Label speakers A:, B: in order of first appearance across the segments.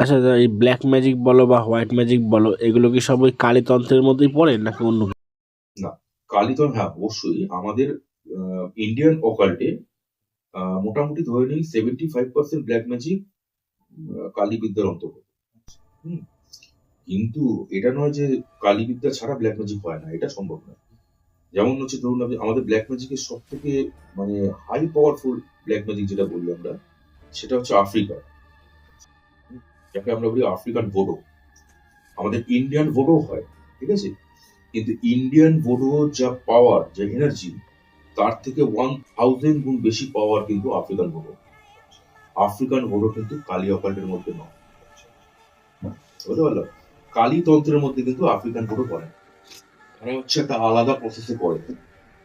A: আচ্ছা এই black magic বলো বা হোয়াইট ম্যাজিক বলো, এগুলো কি সব ওই কালীতন্ত্রের মধ্যেই পড়ে নাকি অন্য কিছু?
B: কালিতন হ্যাঁ অবশ্যই আমাদের ইন্ডিয়ান অকাল্টে মোটামুটি ধরে নিন seventy five percent black magic Kali বিদ্যার অন্তর্গত। কিন্তু এটা নয় যে কালী বিদ্যা ছাড়া ব্ল্যাক ম্যাজিক হয় না, এটা সম্ভব নয় যেমন হচ্ছে ধরুন আমাদের ব্ল্যাক ম্যাজিকের সব থেকে মানে হাই পাওয়ারফুল ব্ল্যাক ম্যাজিক যেটা বলি আমরা, সেটা হচ্ছে আফ্রিকা যাকে আমরা বলি আফ্রিকান ভোডো আমাদের ইন্ডিয়ান ভোডো হয়, ঠিক আছে? কিন্তু ইন্ডিয়ান ভোডো যা পাওয়ার যা এনার্জি তার থেকে ওয়ান থাউজেন্ড গুণ বেশি পাওয়ার কিন্তু আফ্রিকান ভোডো আফ্রিকান ভোডো কিন্তু কালী অকাল্টের মধ্যে নয়। বুঝতে পারল কালী তন্ত্রের মধ্যে কিন্তু আফ্রিকান ভোডো পড়ে। তারা হচ্ছে একটা আলাদা প্রসেসে পড়ে,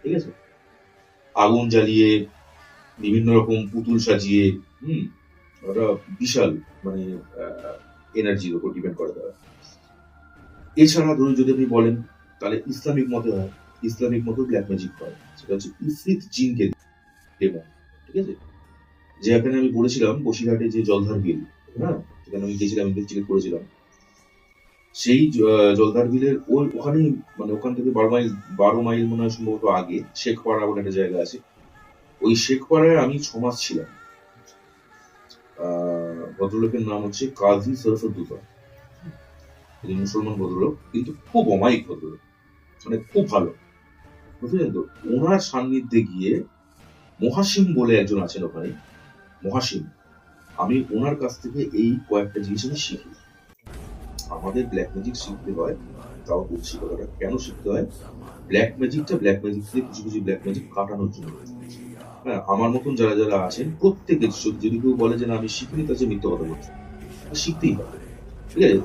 B: ঠিক আছে? আগুন জ্বালিয়ে, বিভিন্ন রকম পুতুল সাজিয়ে, হুম? ওটা বিশাল মানে এনার্জির উপর ডিপেন্ড করে তারা। এছাড়া ধরুন যদি আপনি বলেন, তাহলে ইসলামিক মতে হয়, ইসলামিক মতে ব্ল্যাক ম্যাজিক হয়। সেটা হচ্ছে ইফরিত জিনকে ডেমন ঠিক আছে? যে আমি বলেছিলাম, বসিরহাটে যে জলধার বিল হ্যাঁ? সেখানে আমি গেছিলাম ইনভেস্টিগেট করেছিলাম। সেই জলধার বিলের ওই, ওখানেই মানে ওখান থেকে বারো মাইল বারো মাইল মনে হয় সম্ভবত আগে, শেখপাড়া বলে একটা জায়গা আছে। ওই শেখপাড়ায় আমি ছ মাস ছিলাম। ভদ্রলোকের নাম হচ্ছে কাজী সরফুদ্দুতা তিনি মুসলমান ভদ্রলোক, কিন্তু খুব অমায়িক ভদ্রলোক মানে খুব ভালো। বুঝলেন তো? ওনার সান্নিধ্যে গিয়ে মহাসিম বলে একজন আছেন ওখানে মহাসিম আমি ওনার কাছ থেকে এই কয়েকটা জিনিস আমি শিখি। আমাদের ব্ল্যাক ম্যাজিক শিখতে হয়, তাও বলছি কথাটা কেন শিখতে হয়? ব্ল্যাক ম্যাজিকটা ব্ল্যাক ম্যাজিক থেকে কিছু কিছু ব্ল্যাক ম্যাজিক কাটানোর জন্য হ্যাঁ আমার মতন যারা যারা আছেন, প্রত্যেকের যদি কেউ বলে যে না, আমি শিখিনি, তার যে মিথ্যা কথা বলছে। শিখতেই হবে। ঠিক আছে?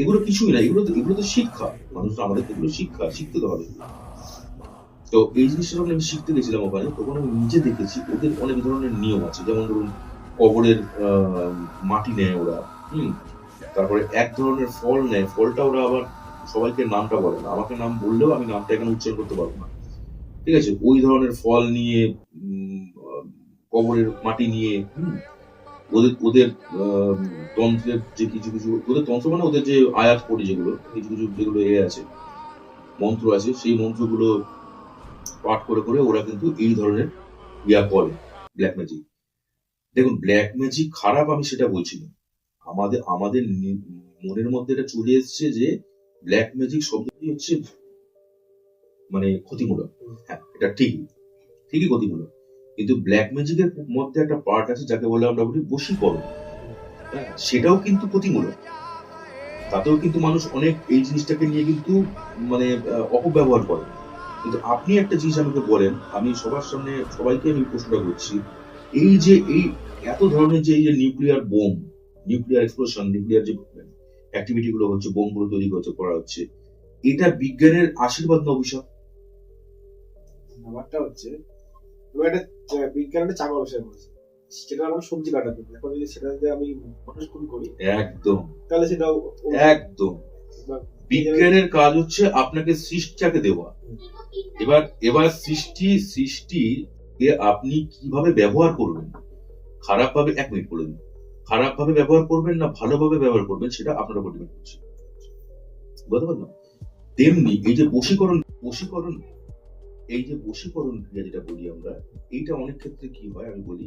B: এগুলো কিছুই না, এগুলো তো এগুলো তো শিক্ষা। মানুষ আমাদের এগুলো শিক্ষা, শিখতে তো হবে। তো এই জিনিসটা যখন আমি শিখতে গেছিলাম ওখানে, তখন আমি নিজে দেখেছি ওদের অনেক ধরনের নিয়ম আছে। যেমন ধরুন, কবরের মাটি নেয় ওরা, হুম? তারপরে এক ধরনের ফল নেয়। ফলটা ওরা আবার সবাইকে নামটা বলে না। আমাকে নাম বললেও আমি নামটা এখানে উচ্চারণ করতে পারব না। ঠিক আছে? ওই ধরনের ফল নিয়ে কবরের মাটি নিয়ে ওদের ওদের তন্ত্রের যে কিছু কিছু, ওদের তন্ত্র মানে ওদের যে আয়াত পড়ি যেগুলো, কিছু কিছু, যেগুলো এ আছে, মন্ত্র আছে, সেই মন্ত্রগুলো পাঠ করে করে ওরা কিন্তু এই ধরনের ইয়া করে ব্ল্যাক ম্যাজিক দেখুন ব্ল্যাক ম্যাজিক খারাপ আমি সেটা বলছি না। আমাদের আমাদের মনের মধ্যে এটা চলে এসেছে যে ব্ল্যাক ম্যাজিক শব্দটি হচ্ছে মানে ক্ষতিমূলক। হ্যাঁ এটা ঠিক ঠিকই ক্ষতিমূলক। কিন্তু ব্ল্যাক ম্যাজিকের মধ্যে একটা পার্ট আছে যাকে বলে আমরা বলি বশীকরণ। হ্যাঁ, সেটাও কিন্তু ক্ষতিমূলক। তাতেও কিন্তু মানুষ অনেক এই জিনিসটাকে নিয়ে কিন্তু মানে অপব্যবহার করে। কিন্তু আপনি একটা জিনিস আমাকে বলেন আমি সবার সামনে সবাইকে আমি প্রশ্নটা করছি এই যে এই এত ধরনের যে এই যে nuclear bomb nuclear explosion nuclear যে অ্যাক্টিভিটি গুলো হচ্ছে বোমগুলো তৈরি হচ্ছে করা হচ্ছে এটা বিজ্ঞানের আশীর্বাদ না অভিশাপ?
C: ব্যাপারটা হচ্ছে এবার একটা বিজ্ঞান একটা চাকা ব্যবসা করেছে সেটা সবজি কাটার জন্য। এখন যদি সেটা যদি আমি ফটোশুট করি
B: একদম।
C: তাহলে সেটাও
B: একদম। বিজ্ঞানের কাজ হচ্ছে আপনাকে সৃষ্টিটাকে দেওয়া। এবার এবার সৃষ্টি সৃষ্টি আপনি কীভাবে ব্যবহার করবেন? খারাপ ভাবে এক মিনিট বলে দিন। খারাপ ভাবে ব্যবহার করবেন না ভালোভাবে ব্যবহার করবেন সেটা আপনার উপর ডিপেন্ড করছে। বুঝতে পারলাম তেমনি এই যে বশীকরণ বশীকরণ এই যে বশীকরণ ক্রিয়া যেটা বলি আমরা, এইটা অনেক ক্ষেত্রে কি হয়? আমি বলি,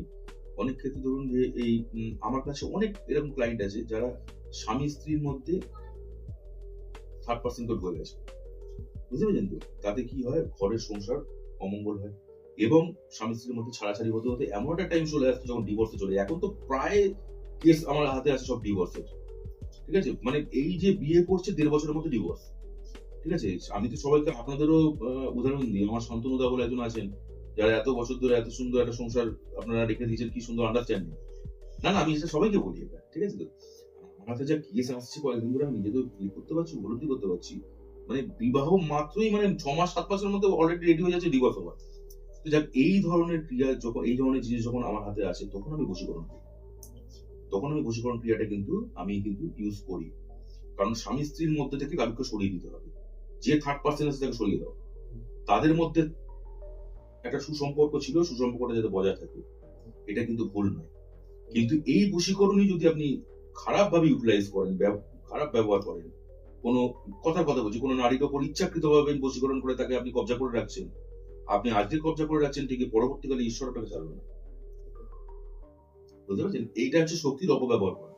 B: অনেক ক্ষেত্রে ধরুন যে এই আমার কাছে অনেক এরকম ক্লায়েন্ট আছে যারা স্বামী স্ত্রীর মধ্যে থার্ড পার্সেন্ট হয়ে গেছে বুঝতে পেরেছেন তো? তাতে কি হয়? ঘরের সংসার অমঙ্গল হয় এবং স্বামী স্ত্রীর মধ্যে ছাড়াছাড়ি হতে হতে এমন একটা টাইম চলে আসছে যখন ডিভোর্সে চলে এখন তো প্রায় কেস আমার হাতে আছে সব ডিভোর্সের ঠিক আছে? মানে এই যে বিয়ে করছে দেড় বছরের মধ্যে ডিভোর্স ঠিক আছে? আমি তো সবাইকে আপনাদেরও উদাহরণ দিই। আমার শান্তনুদা বলে একজন আছেন, যারা এত বছর ধরে এত সুন্দর একটা সংসার আপনারা রেখে দিয়েছেন, কি সুন্দর আন্ডারস্ট্যান্ডিং না না, আমি এটা সবাইকে বলি এটা ঠিক আছে তো? আমার হাতে যা কেস আসছে, কয়েকদিন ধরে আমি নিজে তো ই করতে পারছি, উপলব্ধি করতে পারছি। মানে বিবাহ মাত্রই মানে ছ মাস, সাত মাসের মধ্যে অলরেডি রেডি হয়ে যাচ্ছে ডিভোর্স হওয়ার তো যাক, এই ধরনের ক্রিয়া যখন, এই ধরনের জিনিস যখন আমার হাতে আসে, তখন আমি বশীকরণ করি। তখন আমি বশীকরণ ক্রিয়াটা কিন্তু আমি কিন্তু ইউজ করি। কারণ স্বামী স্ত্রীর মধ্যে থেকে কাউকে সরিয়ে দিতে হবে। যে থার্ড পার্সন আছে তাকে সরিয়ে দাও। তাদের মধ্যে একটা সুসম্পর্ক ছিল, সুসম্পর্কটা যাতে বজায় থাকে। এটা কিন্তু ভুল নয়। কিন্তু এই বশীকরণই যদি আপনি খারাপ ভাবে ইউটিলাইজ করেন খারাপ ব্যবহার করেন, কোনো কথার কথা বলছি, কোনো নারীর ওপর ইচ্ছাকৃত ভাবে বশীকরণ করে তাকে আপনি কবজা করে রাখছেন, আপনি আজকে কবজা করে রাখছেন, ঠিকই পরবর্তীকালে ঈশ্বর আপনাকে ছাড়বে না। বুঝতে পারছেন? এইটা হচ্ছে শক্তির অপব্যবহার করা।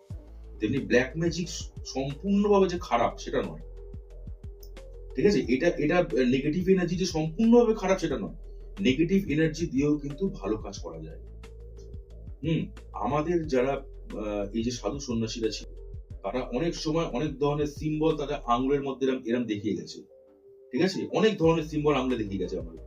B: তেমনি ব্ল্যাক ম্যাজিক সম্পূর্ণভাবে যে খারাপ, সেটা নয়। ঠিক আছে? এটা এটা নেগেটিভ এনার্জি যে সম্পূর্ণভাবে খারাপ সেটা নয়। নেগেটিভ এনার্জি দিয়েও কিন্তু ভালো কাজ করা যায়। হুম? আমাদের যারা এই যে সাধু সন্ন্যাসীরা ছিল, তারা অনেক সময় অনেক ধরনের সিম্বল তারা আঙুলের মধ্যে এরম এরম দেখিয়ে গেছে। ঠিক আছে? অনেক ধরনের সিম্বল আঙুলে দেখিয়ে গেছে আমাদের।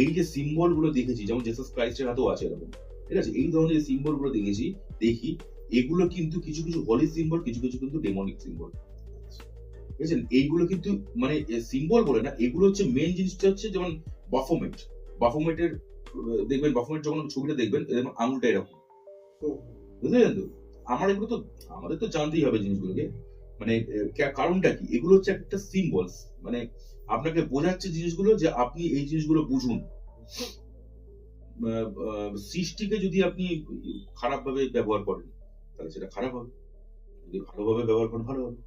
B: এই যে সিম্বলগুলো দেখেছি, যেমন জেসাস ক্রাইস্টের হাতেও আছে এরকম। ঠিক আছে? এই ধরনের সিম্বলগুলো দেখেছি, দেখি, এগুলো কিন্তু কিছু কিছু হলি সিম্বল কিছু কিছু কিন্তু ডেমনিক সিম্বল বুঝেছেন? এইগুলো কিন্তু মানে সিম্বল বলে না, এগুলো হচ্ছে মেন জিনিসটা হচ্ছে যেমন বাফোমেট বাফোমেটের দেখবেন বাফোমেট যখন ছবিটা দেখবেন এরকম আঙুলটা এরকম। পেরেছেন তো? আমার এগুলো তো, আমাদের তো জানতেই হবে জিনিসগুলোকে। মানে কারণটা কি? এগুলো হচ্ছে একটা সিম্বলস মানে আপনাকে বোঝাচ্ছে জিনিসগুলো যে আপনি এই জিনিসগুলো বুঝুন। সৃষ্টিকে যদি আপনি খারাপ ভাবে ব্যবহার করেন, তাহলে সেটা খারাপ হবে। যদি ভালোভাবে ব্যবহার করেন, ভালো হবে।